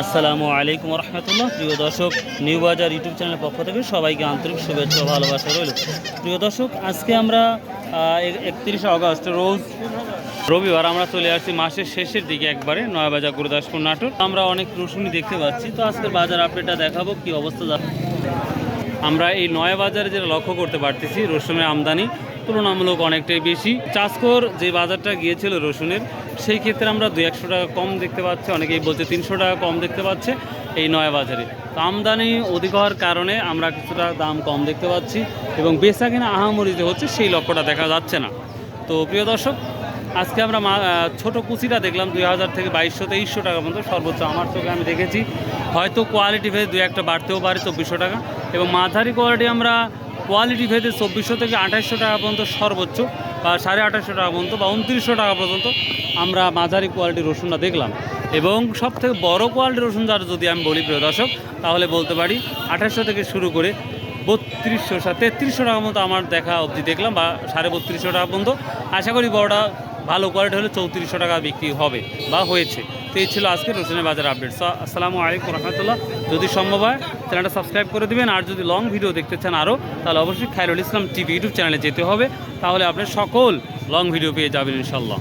আসসালামু আলাইকুম রহমতুল্লাহ প্রিয় দর্শক, নিউ বাজার ইউটিউব চ্যানেলের পক্ষ থেকে সবাইকে আন্তরিক শুভেচ্ছা ভালোবাসা রইল। প্রিয় দর্শক, আজকে আমরা একত্রিশে আগস্ট, রোজ রবিবার আমরা চলে আসছি মাসের শেষের দিকে একবারে, নয়াবাজার গুরুদাসপুর নাটক আমরা অনেক রসুনই দেখতে পাচ্ছি। তো আজকের বাজার আপডেটটা দেখাবো, কি অবস্থা আমরা এই নয়া বাজারে যেটা লক্ষ্য করতে পারতেছি, রসুনের আমদানি তুলনামূলক অনেকটাই বেশি। চাষকর যে বাজারটা গিয়েছিল রসুনের সেই ক্ষেত্রে আমরা দুই একশো টাকা কম দেখতে পাচ্ছি, অনেকেই বলছে তিনশো টাকা কম দেখতে পাচ্ছে এই নয়া বাজারে। তো আমদানি অধিক হওয়ার কারণে আমরা কিছুটা দাম কম দেখতে পাচ্ছি এবং বেচা কিনা আহামরি যে হচ্ছে সেই লক্ষ্যটা দেখা যাচ্ছে না। তো প্রিয় দর্শক, আজকে আমরা ছোট কুচিটা দেখলাম দুই হাজার থেকে বাইশশো তেইশশো টাকা পর্যন্ত, সর্বোচ্চ আমার চোখে আমি দেখেছি। হয়তো কোয়ালিটি ভেদে দু একটা বাড়তেও পারে চব্বিশশো টাকা এবং মাঝারি কোয়ালিটি আমরা কোয়ালিটি ভেদে চব্বিশশো থেকে আঠাশশো টাকা পর্যন্ত সর্বোচ্চ বা সাড়ে আঠাশশো টাকা পর্যন্ত বা উনত্রিশশো টাকা পর্যন্ত আমরা মাঝারি কোয়ালিটির রসুনটা দেখলাম। এবং সব থেকে বড় কোয়ালিটির রসুন যার যদি আমি বলি, প্রিয় দর্শক, তাহলে বলতে পারি আঠাশশো থেকে শুরু করে বত্রিশশো তেত্রিশশো টাকা মতো আমার দেখা অবধি দেখলাম বা সাড়ে বত্রিশশো টাকা পর্যন্ত। আশা করি বড়টা ভালো কোয়ালিটি হলে চৌত্রিশশো টাকা বিক্রি হবে বা হয়েছে। তো এই ছিল আজকের রসুনের বাজার আপডেট আসসালামু আলাইকুম রহমতুল্লাহ। যদি সম্ভব হয় চ্যানেলটা সাবস্ক্রাইব করে দেবেন। আর যদি লং ভিডিও দেখতে চান আরও তাহলে অবশ্যই খায়রুল ইসলাম টিভি ইউটিউব চ্যানেলে যেতে হবে। তাহলে আপনার সকল লং ভিডিও পেয়ে যাবেন ইনশাল্লাহ।